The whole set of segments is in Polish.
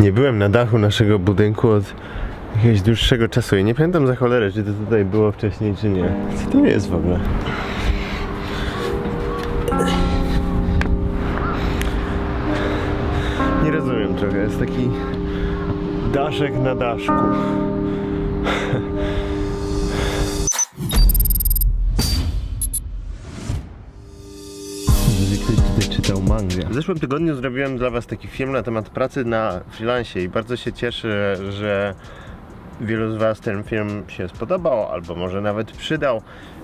Nie byłem na dachu naszego budynku od jakiegoś dłuższego czasu i nie pamiętam za cholerę, czy to tutaj było wcześniej, czy nie. Co to jest w ogóle? Nie rozumiem trochę, jest taki daszek na daszku. W zeszłym tygodniu zrobiłem dla Was taki film na temat pracy na freelancie i bardzo się cieszę, że wielu z Was ten film się spodobał, albo może nawet przydał.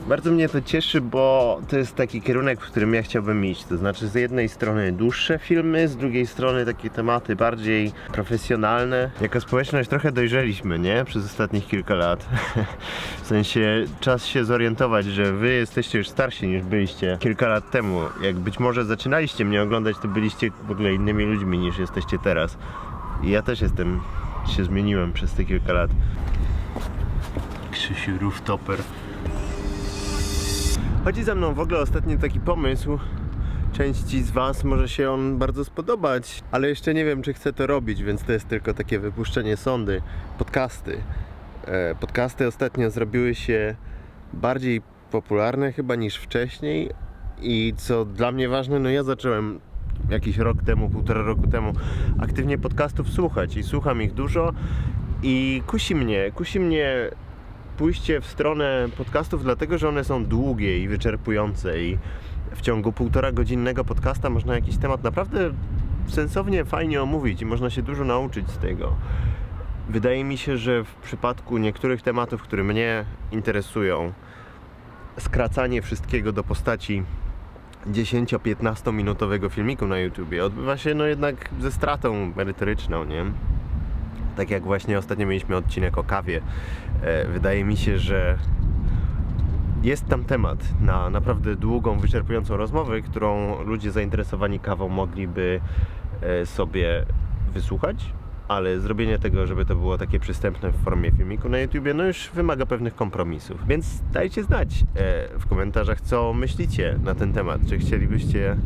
Bardzo mnie to cieszy, bo to jest taki kierunek, w którym ja chciałbym iść. To znaczy, z jednej strony dłuższe filmy, z drugiej strony takie tematy bardziej profesjonalne. Jako społeczność trochę dojrzeliśmy, nie? Przez ostatnich kilka lat. w sensie czas się zorientować, że Wy jesteście już starsi niż byliście kilka lat temu. Jak być może zaczynaliście mnie oglądać, to byliście w ogóle innymi ludźmi niż jesteście teraz. I ja też jestem, się zmieniłem przez te kilka lat. Krzysiu Rooftopper. Chodzi za mną w ogóle ostatnio taki pomysł. Części z Was może się on bardzo spodobać, ale jeszcze nie wiem, czy chcę to robić, więc to jest tylko takie wypuszczenie sondy. Podcasty. E, Podcasty ostatnio zrobiły się bardziej popularne chyba niż wcześniej i co dla mnie ważne, no ja zacząłem jakiś rok temu, półtora roku temu aktywnie podcastów słuchać i słucham ich dużo i kusi mnie, kusi mnie pójście w stronę podcastów, dlatego że one są długie i wyczerpujące i w ciągu półtora godzinnego podcasta można jakiś temat naprawdę sensownie, fajnie omówić i można się dużo nauczyć z tego. Wydaje mi się, że w przypadku niektórych tematów, które mnie interesują, skracanie wszystkiego do postaci 10-15 minutowego filmiku na YouTubie odbywa się no jednak ze stratą merytoryczną, nie? Tak jak właśnie ostatnio mieliśmy odcinek o kawie. E, Wydaje mi się, że jest tam temat na naprawdę długą, wyczerpującą rozmowę, którą ludzie zainteresowani kawą mogliby e, sobie wysłuchać, ale zrobienie tego, żeby to było takie przystępne w formie filmiku na YouTubie, no już wymaga pewnych kompromisów. Więc dajcie znać e, w komentarzach, co myślicie na ten temat. Czy chcielibyście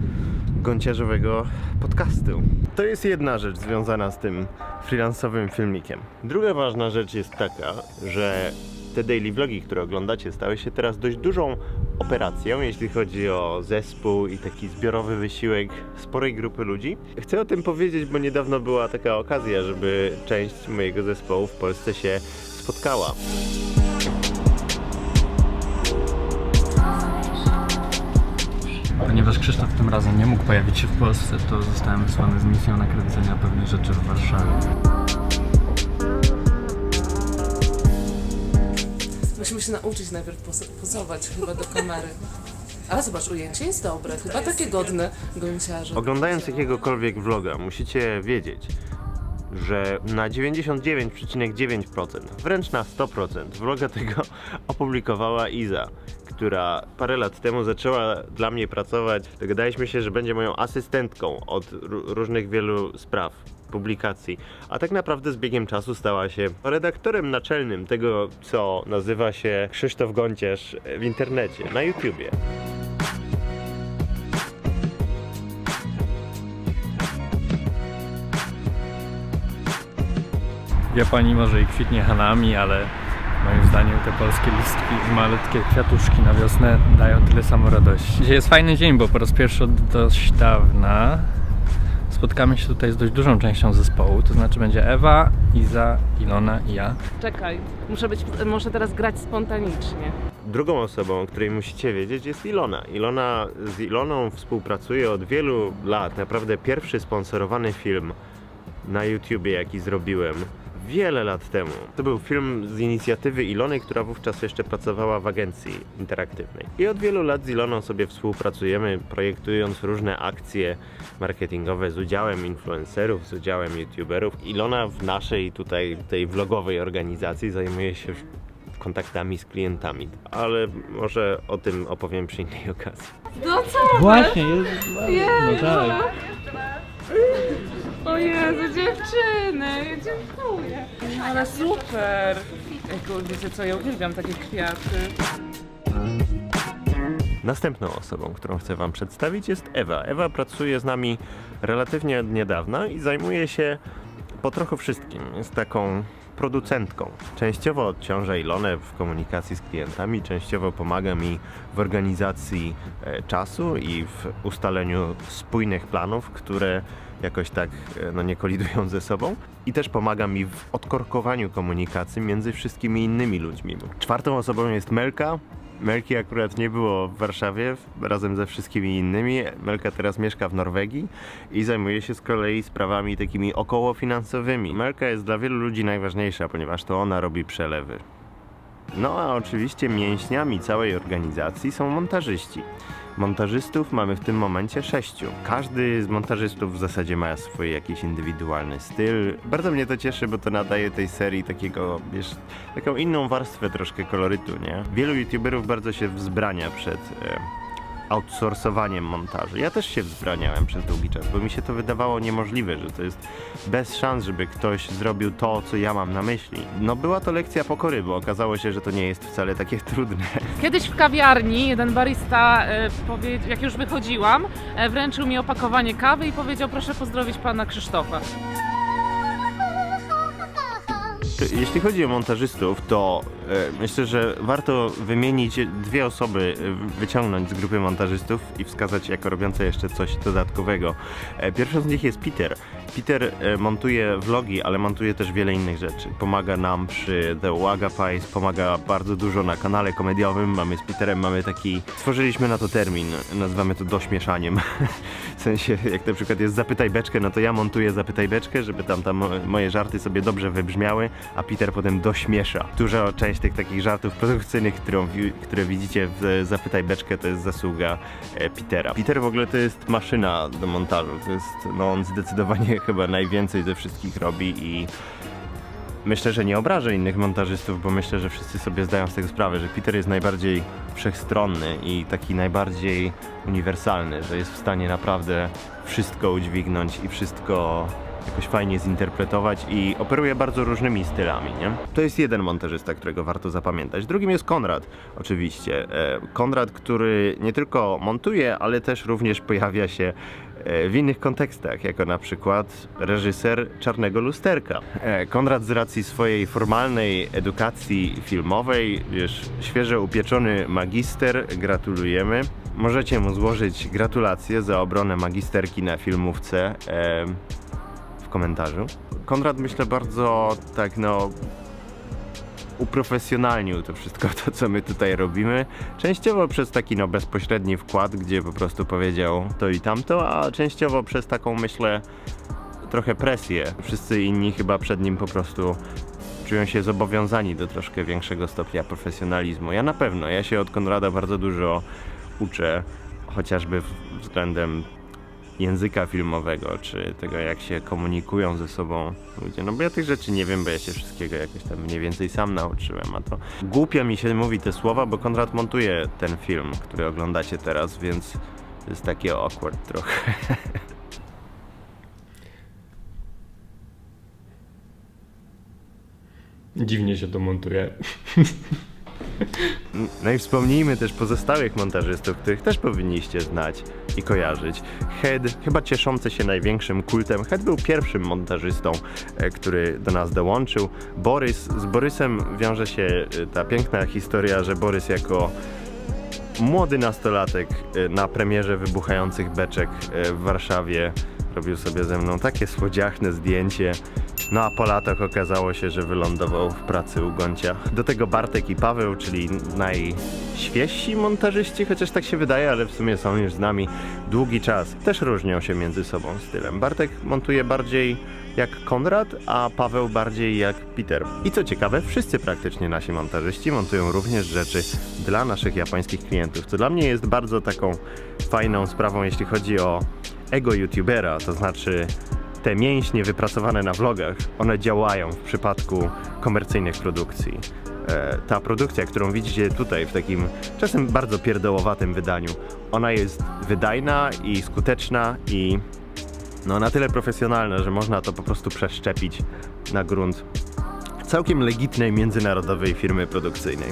gąciarzowego podcastu? To jest jedna rzecz związana z tym freelansowym filmikiem. Druga ważna rzecz jest taka, że te daily vlogi, które oglądacie, stały się teraz dość dużą operacją, jeśli chodzi o zespół i taki zbiorowy wysiłek sporej grupy ludzi. Chcę o tym powiedzieć, bo niedawno była taka okazja, żeby część mojego zespołu w Polsce się spotkała. Ponieważ Krzysztof tym razem nie mógł pojawić się w Polsce, to zostałem wysłany z misją nakręcenia pewnych rzeczy w Warszawie. Musimy się nauczyć najpierw pos- pozować chyba do kamery. Ale zobacz, ujęcie jest dobre, chyba takie godne gąciarze. Oglądając jakiegokolwiek vloga, musicie wiedzieć, że na 99,9%, wręcz na 100% vloga tego opublikowała Iza, która parę lat temu zaczęła dla mnie pracować. Dogadaliśmy się, że będzie moją asystentką od ró- różnych wielu spraw publikacji, a tak naprawdę z biegiem czasu stała się redaktorem naczelnym tego, co nazywa się Krzysztof Gonciarz w internecie, na YouTubie. W Japonii może i kwitnie hanami, ale moim zdaniem te polskie listki i malutkie kwiatuszki na wiosnę dają tyle samo radości. Dzisiaj jest fajny dzień, bo po raz pierwszy od dość dawna spotkamy się tutaj z dość dużą częścią zespołu, to znaczy będzie Ewa, Iza, Ilona i ja. Czekaj, muszę być, muszę teraz grać spontanicznie. Drugą osobą, o której musicie wiedzieć, jest Ilona. Ilona z Iloną współpracuje od wielu lat. Naprawdę pierwszy sponsorowany film na YouTubie, jaki zrobiłem wiele lat temu. To był film z inicjatywy Ilony, która wówczas jeszcze pracowała w agencji interaktywnej. I od wielu lat z Iloną sobie współpracujemy, projektując różne akcje marketingowe z udziałem influencerów, z udziałem YouTuberów. Ilona w naszej tutaj, tej vlogowej organizacji zajmuje się kontaktami z klientami, ale może o tym opowiem przy innej okazji. No co? Właśnie, jest... Jezu. No tak. Jezu, dziewczyny, dziękuję. Ale super. Ej, wiecie co, ja uwielbiam takie kwiaty. Następną osobą, którą chcę Wam przedstawić jest Ewa. Ewa pracuje z nami relatywnie od niedawna i zajmuje się po trochu wszystkim. Jest taką producentką. Częściowo odciąża Ilonę w komunikacji z klientami, częściowo pomaga mi w organizacji e, czasu i w ustaleniu spójnych planów, które jakoś tak e, no, nie kolidują ze sobą. I też pomaga mi w odkorkowaniu komunikacji między wszystkimi innymi ludźmi. Czwartą osobą jest Melka, Melki akurat nie było w Warszawie razem ze wszystkimi innymi. Melka teraz mieszka w Norwegii i zajmuje się z kolei sprawami takimi okołofinansowymi. Melka jest dla wielu ludzi najważniejsza, ponieważ to ona robi przelewy. No a oczywiście mięśniami całej organizacji są montażyści. Montażystów mamy w tym momencie sześciu. Każdy z montażystów w zasadzie ma swój jakiś indywidualny styl. Bardzo mnie to cieszy, bo to nadaje tej serii takiego, wiesz, taką inną warstwę troszkę kolorytu, nie? Wielu youtuberów bardzo się wzbrania przed e, outsourcowaniem montażu. Ja też się wzbraniałem przez długi czas, bo mi się to wydawało niemożliwe, że to jest bez szans, żeby ktoś zrobił to, co ja mam na myśli. No była to lekcja pokory, bo okazało się, że to nie jest wcale takie trudne. Kiedyś w kawiarni jeden barista, e, jak już wychodziłam, e, wręczył mi opakowanie kawy i powiedział proszę pozdrowić pana Krzysztofa. Jeśli chodzi o montażystów, to e, myślę, że warto wymienić dwie osoby, e, wyciągnąć z grupy montażystów i wskazać jako robiące jeszcze coś dodatkowego. E, pierwszą z nich jest Peter. Peter montuje vlogi, ale montuje też wiele innych rzeczy. Pomaga nam przy The Waga pomaga bardzo dużo na kanale komediowym. Mamy z Peterem, mamy taki... Stworzyliśmy na to termin, nazywamy to dośmieszaniem. w sensie, jak na przykład jest Zapytaj Beczkę, no to ja montuję Zapytaj Beczkę, żeby tam, tam moje żarty sobie dobrze wybrzmiały, a Peter potem dośmiesza. Duża część tych takich żartów produkcyjnych, którą, które widzicie w Zapytaj Beczkę, to jest zasługa e, Petera. Peter w ogóle to jest maszyna do montażu. To jest, no on zdecydowanie chyba najwięcej ze wszystkich robi i myślę, że nie obrażę innych montażystów, bo myślę, że wszyscy sobie zdają z tego sprawę, że Peter jest najbardziej wszechstronny i taki najbardziej uniwersalny, że jest w stanie naprawdę wszystko udźwignąć i wszystko jakoś fajnie zinterpretować i operuje bardzo różnymi stylami, nie? To jest jeden montażysta, którego warto zapamiętać. Drugim jest Konrad, oczywiście. E, Konrad, który nie tylko montuje, ale też również pojawia się e, w innych kontekstach, jako na przykład reżyser Czarnego Lusterka. E, Konrad z racji swojej formalnej edukacji filmowej, świeżo upieczony magister, gratulujemy. Możecie mu złożyć gratulacje za obronę magisterki na filmówce komentarzu. Konrad myślę bardzo tak no uprofesjonalnił to wszystko to, co my tutaj robimy. Częściowo przez taki no bezpośredni wkład, gdzie po prostu powiedział to i tamto, a częściowo przez taką myślę trochę presję. Wszyscy inni chyba przed nim po prostu czują się zobowiązani do troszkę większego stopnia profesjonalizmu. Ja na pewno, ja się od Konrada bardzo dużo uczę, chociażby względem języka filmowego, czy tego jak się komunikują ze sobą ludzie. No bo ja tych rzeczy nie wiem, bo ja się wszystkiego jakoś tam mniej więcej sam nauczyłem, a to głupio mi się mówi te słowa, bo Konrad montuje ten film, który oglądacie teraz, więc jest takie awkward trochę. Dziwnie się to montuje. No i wspomnijmy też pozostałych montażystów, których też powinniście znać i kojarzyć. Head, chyba cieszący się największym kultem. Head był pierwszym montażystą, e, który do nas dołączył. Borys, z Borysem wiąże się e, ta piękna historia, że Borys jako młody nastolatek e, na premierze wybuchających beczek w Warszawie robił sobie ze mną takie słodziachne zdjęcie. No a po latach okazało się, że wylądował w pracy u Goncia. Do tego Bartek i Paweł, czyli najświeżsi montażyści, chociaż tak się wydaje, ale w sumie są już z nami długi czas. Też różnią się między sobą stylem. Bartek montuje bardziej jak Konrad, a Paweł bardziej jak Peter. I co ciekawe, wszyscy praktycznie nasi montażyści montują również rzeczy dla naszych japońskich klientów, co dla mnie jest bardzo taką fajną sprawą, jeśli chodzi o ego youtubera, to znaczy te mięśnie wypracowane na vlogach, one działają w przypadku komercyjnych produkcji. E, ta produkcja, którą widzicie tutaj w takim czasem bardzo pierdołowatym wydaniu, ona jest wydajna i skuteczna i no na tyle profesjonalna, że można to po prostu przeszczepić na grunt całkiem legitnej międzynarodowej firmy produkcyjnej.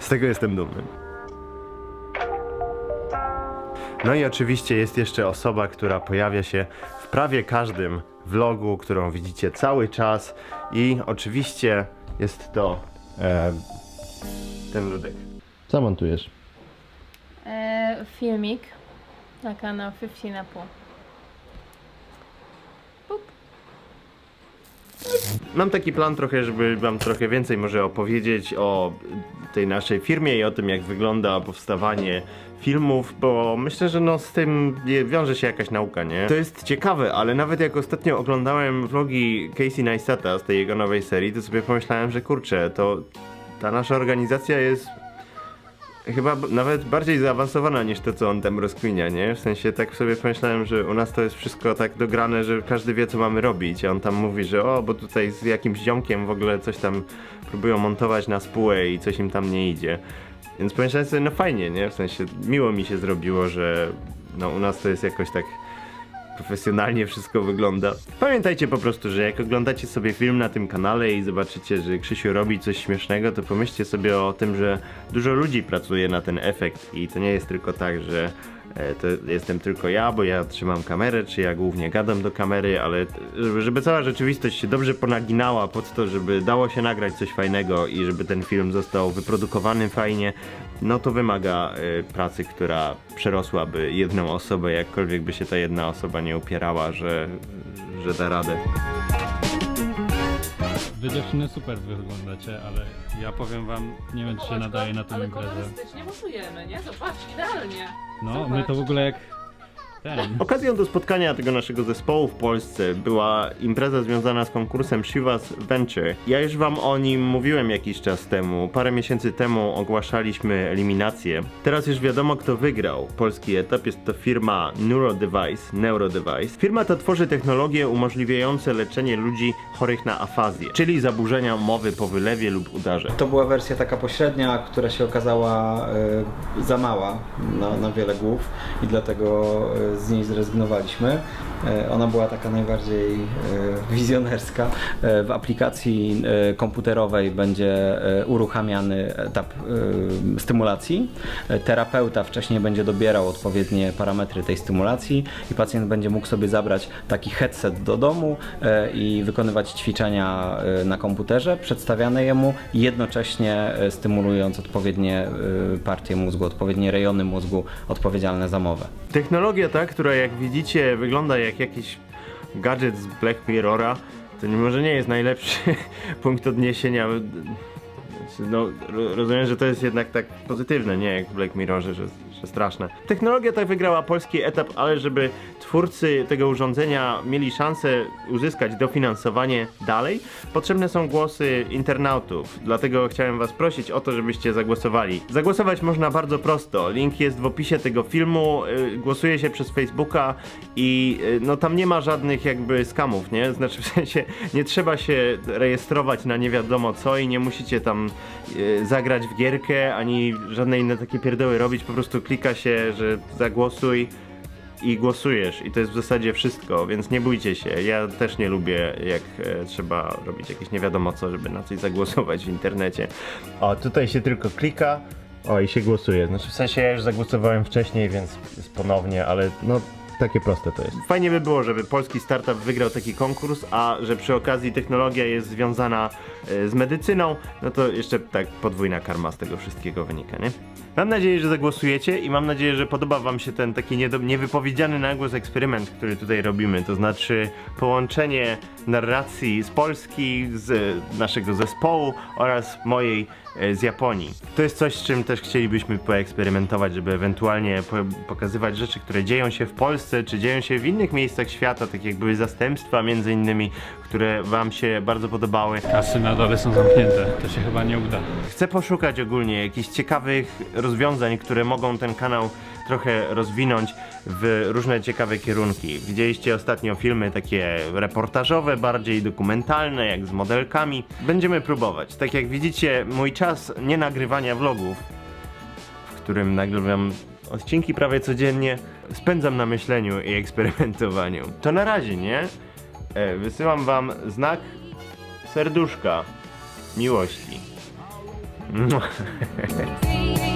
Z tego jestem dumny. No i oczywiście jest jeszcze osoba, która pojawia się w prawie każdym vlogu, którą widzicie cały czas i oczywiście jest to e, ten ludek. Co montujesz? E, filmik na kanał 15 na pół. Mam taki plan trochę, żeby wam trochę więcej może opowiedzieć o tej naszej firmie i o tym, jak wygląda powstawanie filmów, bo myślę, że no z tym wiąże się jakaś nauka, nie? To jest ciekawe, ale nawet jak ostatnio oglądałem vlogi Casey Neistata z tej jego nowej serii, to sobie pomyślałem, że kurczę, to ta nasza organizacja jest chyba nawet bardziej zaawansowana niż to, co on tam rozkminia, nie? W sensie tak sobie pomyślałem, że u nas to jest wszystko tak dograne, że każdy wie, co mamy robić. A on tam mówi, że o, bo tutaj z jakimś ziomkiem w ogóle coś tam próbują montować na spółę i coś im tam nie idzie. Więc pomyślałem sobie, no fajnie, nie? W sensie miło mi się zrobiło, że no u nas to jest jakoś tak profesjonalnie wszystko wygląda. Pamiętajcie po prostu, że jak oglądacie sobie film na tym kanale i zobaczycie, że Krzysiu robi coś śmiesznego, to pomyślcie sobie o tym, że dużo ludzi pracuje na ten efekt i to nie jest tylko tak, że to jestem tylko ja, bo ja trzymam kamerę, czy ja głównie gadam do kamery, ale żeby, żeby cała rzeczywistość się dobrze ponaginała pod to, żeby dało się nagrać coś fajnego i żeby ten film został wyprodukowany fajnie, no to wymaga e, pracy, która przerosłaby jedną osobę, jakkolwiek by się ta jedna osoba nie upierała, że, że da radę. Wy dziewczyny super wyglądacie, ale ja powiem wam, nie wiem czy się nadaje na tę Ale imprezę. kolorystycznie mosujemy, nie? Zobacz, idealnie. No, my to w ogóle jak ten. Okazją do spotkania tego naszego zespołu w Polsce była impreza związana z konkursem Shiva's Venture. Ja już wam o nim mówiłem jakiś czas temu. Parę miesięcy temu ogłaszaliśmy eliminację. Teraz już wiadomo kto wygrał polski etap. Jest to firma NeuroDevice. NeuroDevice. Firma ta tworzy technologie umożliwiające leczenie ludzi chorych na afazję, czyli zaburzenia mowy po wylewie lub udarze. To była wersja taka pośrednia, która się okazała e, za mała na, na wiele głów i dlatego e, z niej zrezygnowaliśmy. E, ona była taka najbardziej e, wizjonerska. E, w aplikacji komputerowej będzie uruchamiany etap stymulacji. Terapeuta wcześniej będzie dobierał odpowiednie parametry tej stymulacji i pacjent będzie mógł sobie zabrać taki headset do domu i wykonywać ćwiczenia na komputerze, przedstawiane jemu, jednocześnie stymulując odpowiednie partie mózgu, odpowiednie rejony mózgu odpowiedzialne za mowę. Technologia ta, która jak widzicie wygląda jak jakiś gadżet z Black Mirrora, to może nie jest najlepszy punkt odniesienia. Znaczy, No, ro- rozumiem, że to jest jednak tak pozytywne, nie jak w Black Mirrorze, że straszne. Technologia ta wygrała polski etap, ale żeby twórcy tego urządzenia mieli szansę uzyskać dofinansowanie dalej, potrzebne są głosy internautów. Dlatego chciałem was prosić o to, żebyście zagłosowali. Zagłosować można bardzo prosto. Link jest w opisie tego filmu. y, Głosuje się przez Facebooka i y, no tam nie ma żadnych jakby skamów, nie? Znaczy w sensie nie trzeba się rejestrować na nie wiadomo co i nie musicie tam y, zagrać w gierkę ani żadne inne takie pierdoły robić. Po prostu klika się, że zagłosuj i głosujesz i to jest w zasadzie wszystko, więc nie bójcie się. Ja też nie lubię jak e, trzeba robić jakieś nie wiadomo co, żeby na coś zagłosować w internecie. O, tutaj się tylko klika. O, i się głosuje. Znaczy w sensie ja już zagłosowałem wcześniej, więc jest ponownie, ale no takie proste to jest. Fajnie by było, żeby polski startup wygrał taki konkurs, a że przy okazji technologia jest związana e, z medycyną, no to jeszcze tak podwójna karma z tego wszystkiego wynika, nie? Mam nadzieję, że zagłosujecie i mam nadzieję, że podoba wam się ten taki niedo- niewypowiedziany na głos eksperyment, który tutaj robimy, to znaczy połączenie narracji z Polski, z naszego zespołu oraz mojej z Japonii. To jest coś, z czym też chcielibyśmy poeksperymentować, żeby ewentualnie po pokazywać rzeczy, które dzieją się w Polsce, czy dzieją się w innych miejscach świata, tak jak były zastępstwa między innymi, które wam się bardzo podobały. Kasy na dole są zamknięte. To się chyba nie uda. Chcę poszukać ogólnie jakichś ciekawych rozwiązań, które mogą ten kanał trochę rozwinąć w różne ciekawe kierunki. Widzieliście ostatnio filmy takie reportażowe, bardziej dokumentalne, jak z modelkami. Będziemy próbować. Tak jak widzicie, mój czas nie nagrywania vlogów, w którym nagrywam odcinki prawie codziennie, spędzam na myśleniu i eksperymentowaniu. To na razie, nie? E, wysyłam wam znak serduszka miłości.